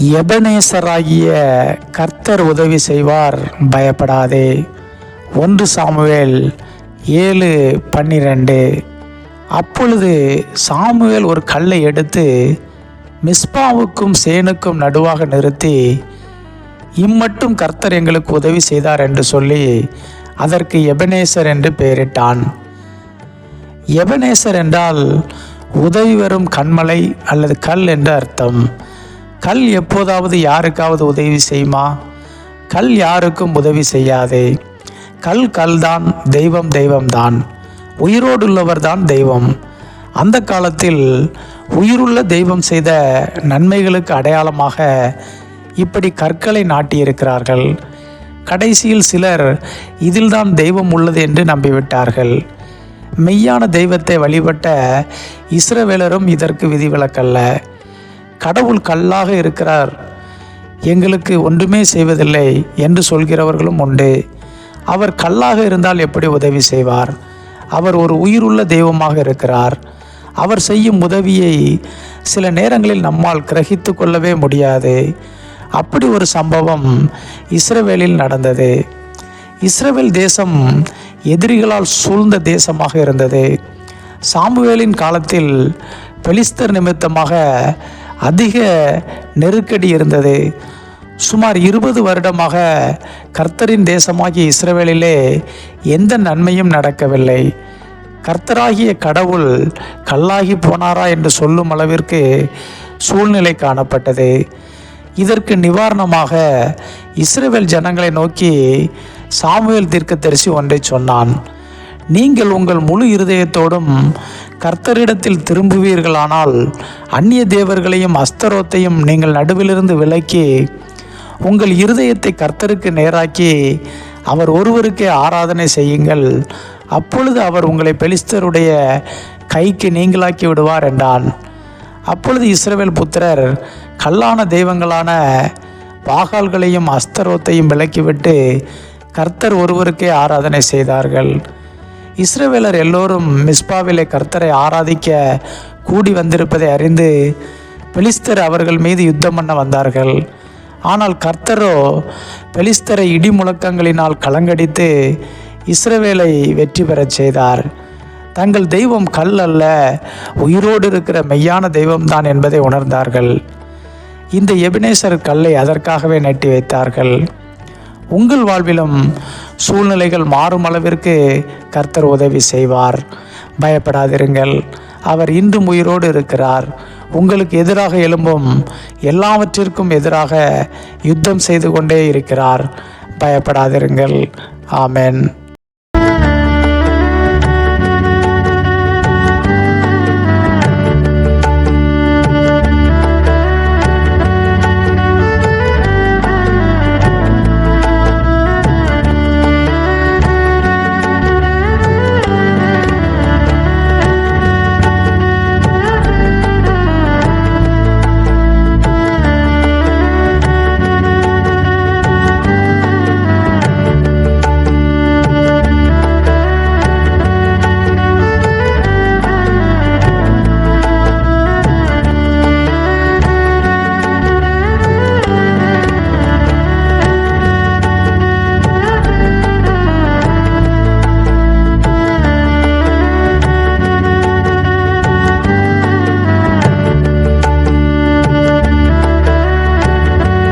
எபனேசராகிய கர்த்தர் உதவி செய்வார் பயப்படாதே. ஒன்று சாமுவேல் ஏழு பன்னிரண்டு. அப்பொழுது சாமுவேல் ஒரு கல்லை எடுத்து மிஸ்பாவுக்கும் சேனுக்கும் நடுவாக நிறுத்தி இம்மட்டும் கர்த்தர் எங்களுக்கு உதவி செய்தார் என்று சொல்லி அதற்கு எபனேசர் என்று பெயரிட்டான். எபனேசர் என்றால் உதவி வரும் கண்மலை அல்லது கல் என்று அர்த்தம். கல் எப்போதாவது யாருக்காவது உதவி செய்யுமா? கல் யாருக்கும் உதவி செய்யாதே. கல் கல்தான் தெய்வம் தெய்வம்தான். உயிரோடுள்ளவர் தான் தெய்வம். அந்த காலத்தில் உயிருள்ள தெய்வம் செய்த நன்மைகளுக்கு அடையாளமாக இப்படி கற்களை நாட்டியிருக்கிறார்கள். கடைசியில் சிலர் இதில்தான் தெய்வம் உள்ளது என்று நம்பிவிட்டார்கள். மெய்யான தெய்வத்தை வழிபட்ட இஸ்ரவேலரும் இதற்கு விதிவிலக்கல்ல. கடவுள் கல்லாக இருக்கிறார். எங்களுக்கு ஒன்றுமே செய்வதில்லை என்று சொல்கிறவர்களும் உண்டு. அவர் கல்லாக இருந்தால் எப்படி உதவி செய்வார்? அவர் ஒரு உயிருள்ள தெய்வமாக இருக்கிறார். அவர் செய்யும் உதவியை சில நேரங்களில் நம்மால் கிரகித்து கொள்ளவே முடியாது. அப்படி ஒரு சம்பவம் இஸ்ரவேலில் நடந்தது. இஸ்ரவேல் தேசம் எதிரிகளால் சூழ்ந்த தேசமாக இருந்தது. சாமுவேலின் காலத்தில் பெலிஸ்தர் நிமித்தமாக அதிக நெருக்கடி இருந்தது. சுமார் இருபது வருடமாக கர்த்தரின் தேசமாகிய இஸ்ரவேலிலே எந்த நன்மையும் நடக்கவில்லை. கர்த்தராகிய கடவுள் கல்லாகி போனாரா என்று சொல்லும் அளவிற்கு சூழ்நிலை காணப்பட்டது. இதற்கு நிவாரணமாக இஸ்ரேவேல் ஜனங்களை நோக்கி சாமுவேல் தீர்க்கதரிசி ஒன்றை சொன்னான். நீங்கள் உங்கள் முழு இருதயத்தோடும் கர்த்தரிடத்தில் திரும்புவீர்களானால் அந்நிய தேவர்களையும் அஸ்தரோத்தையும் நீங்கள் நடுவிலிருந்து விலக்கி உங்கள் இருதயத்தை கர்த்தருக்கு நேராக்கி அவர் ஒருவருக்கே ஆராதனை செய்யுங்கள். அப்பொழுது அவர் உங்களை பெலிஸ்தருடைய கைக்கு நீங்களாக்கி விடுவார் என்றான். அப்பொழுது இஸ்ரவேல் புத்திரர் கல்லான தெய்வங்களான பாகால்களையும் அஸ்தரோத்தையும் விலக்கிவிட்டு கர்த்தர் ஒருவருக்கே ஆராதனை செய்தார்கள். இஸ்ரேவேலர் எல்லோரும் மிஸ்பாவிலே கர்த்தரை ஆராதிக்க கூடி வந்திருப்பதை அறிந்து பெலிஸ்தர் அவர்கள் மீது யுத்தம் பண்ண வந்தார்கள். ஆனால் கர்த்தரோ பெலிஸ்தரை இடி முழக்கங்களினால் கலங்கடித்து இஸ்ரவேலை வெற்றி பெறச் செய்தார். தங்கள் தெய்வம் கல் அல்ல உயிரோடு இருக்கிற மெய்யான தெய்வம்தான் என்பதை உணர்ந்தார்கள். இந்த எபினேசர் கல்லை அதற்காகவே நட்டி வைத்தார்கள். உங்கள் வாழ்விலும் சூழ்நிலைகள் மாறும் அளவிற்கு கர்த்தர் உதவி செய்வார். பயப்படாதிருங்கள். அவர் இன்றும் உயிரோடு இருக்கிறார். உங்களுக்கு எதிராக எழும்பும் எல்லாவற்றிற்கும் எதிராக யுத்தம் செய்து கொண்டே இருக்கிறார். பயப்படாதிருங்கள். ஆமென்.